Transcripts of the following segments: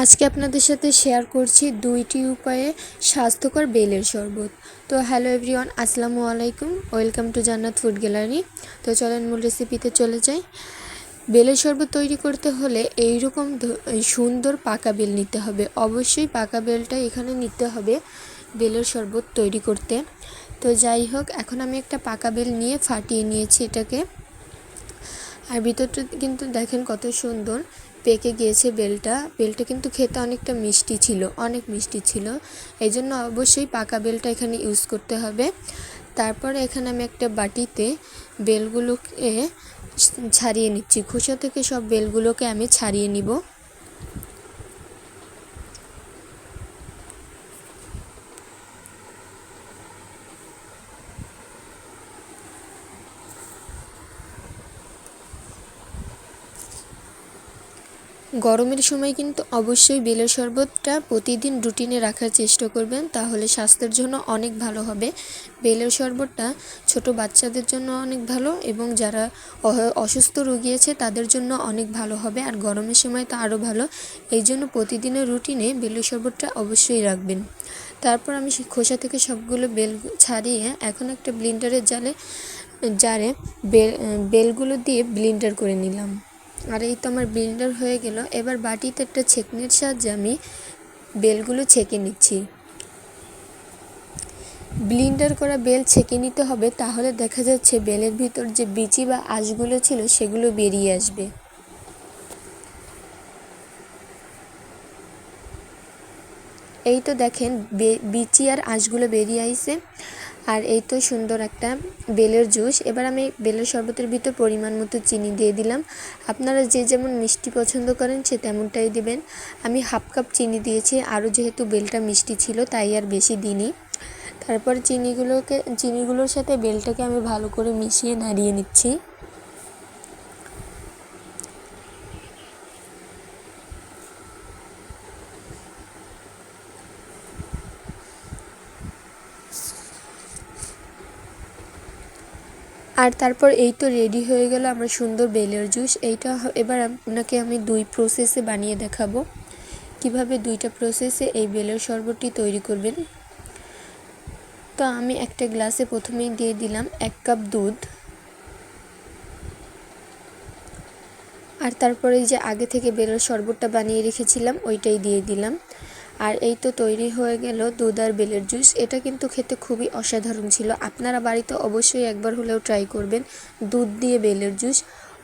আজকে আপনাদের সাথে শেয়ার করছি দুইটি উপায়ে স্বাস্থ্যকর বেলের শরবত। তো হ্যালো এভরিওয়ান আসসালামু আলাইকুম welcome to Jannat food gallery তো চলেন মূল রেসিপিতে চলে যাই। বেলের শরবত তৈরি করতে হলে এই রকম সুন্দর পাকা বেল নিতে হবে। অবশ্যই পাকা বেলটা এখানে নিতে হবে বেলের শরবত তৈরি করতে। তো যাই হোক, এখন আমি একটা পাকা বেল নিয়ে ফাটিয়ে নিয়েছি এটাকে। আর ভিতরটা কিন্তু দেখেন কত সুন্দর। পেকে গিয়েছে বেলটা। বেলটা কিন্তু খেতে অনেকটা মিষ্টি ছিল, অনেক মিষ্টি ছিল। এই জন্য অবশ্যই পাকা বেলটা এখানে ইউজ করতে হবে। তারপরে এখানে আমি একটা বাটিতে বেলগুলোকে ছাড়িয়ে নিচ্ছি। খোসা থেকে সব বেলগুলোকে আমি ছাড়িয়ে নিব। গরমের সময় কিন্তু অবশ্যই বেলের শরবতটা প্রতিদিন রুটিনে রাখার চেষ্টা করবেন, তাহলে স্বাস্থ্যের জন্য অনেক ভালো হবে। বেলের শরবতটা ছোট বাচ্চাদের জন্য অনেক ভালো এবং যারা অসুস্থ রোগী আছে তাদের জন্য অনেক ভালো হবে, আর গরমের সময় তো আরও ভালো। এই জন্য প্রতিদিনের রুটিনে বেলের শরবতটা অবশ্যই রাখবেন। তারপর আমি খোসা থেকে সবগুলো বেল ছাড়িয়ে এখন একটা ব্লিন্ডারের জালে, জারে বেল, বেলগুলো দিয়ে ব্লিন্ডার করে নিলাম। আর এই তো আমার ব্লেন্ডার হয়ে গেল। এবার বাটিতে একটা ছেঁকনির সাহায্যে আমি বেলগুলো ছেঁকে নিচ্ছি। ব্লিন্ডার করা বেল ছেঁকে নিতে হবে, তাহলে দেখা যাচ্ছে বেলের ভিতর যে বিচি বা আঁশগুলো ছিল সেগুলো বেরিয়ে আসবে। এই তো দেখেন বিচি আর আঁশগুলো বেরিয়ে আইছে। আর এই তো সুন্দর একটা বেলের জুস। এবার আমি বেলের শরবতের ভিতর পরিমাণ মতো চিনি দিয়ে দিলাম। আপনারা যে যেমন মিষ্টি পছন্দ করেন, সে তেমনটাই দিবেন। আমি হাফ কাপ চিনি দিয়েছি, আরও যেহেতু বেলটা মিষ্টি ছিল, তাই আর বেশি দিইনি। তারপর চিনিগুলোকে, চিনিগুলোর সাথে বেলটাকে আমি ভালো করে মিশিয়ে নাড়িয়ে নিচ্ছি। আর তারপর এই তো রেডি হয়ে গেল আমার সুন্দর বেলের জুস এইটা এবার আপনাকে আমি দুই প্রসেসে বানিয়ে দেখাবো। কীভাবে দুইটা প্রসেসে এই বেলের শরবতটি তৈরি করবেন। তো আমি একটা গ্লাসে প্রথমেই দিয়ে দিলাম এক কাপ দুধ। আর তারপরে যে আগে থেকে বেলের শরবতটা বানিয়ে রেখেছিলাম, ওইটাই দিয়ে দিলাম। আর এই তো তৈরি হয়ে গেল দুধ আর বেলের জুস। এটা কিন্তু খেতে খুবই অসাধারণ ছিল। আপনারা বাড়িতে অবশ্যই একবার হলেও ট্রাই করবেন দুধ দিয়ে বেলের জুস।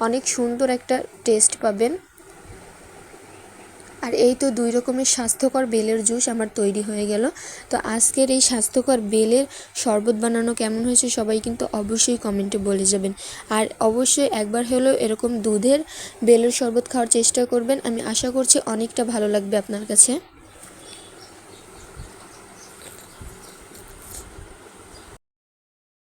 অনেক সুন্দর একটা টেস্ট পাবেন। আর এই তো দুই রকমের স্বাস্থ্যকর বেলের জুস আমার তৈরি হয়ে গেল। তো আজকের এই স্বাস্থ্যকর বেলের শরবত বানানো কেমন হয়েছে সবাই কিন্তু অবশ্যই কমেন্টে বলে যাবেন। আর অবশ্যই একবার হলেও এরকম দুধের বেলের শরবত খাওয়ার চেষ্টা করবেন। আমি আশা করছি অনেকটা ভালো লাগবে আপনার কাছে।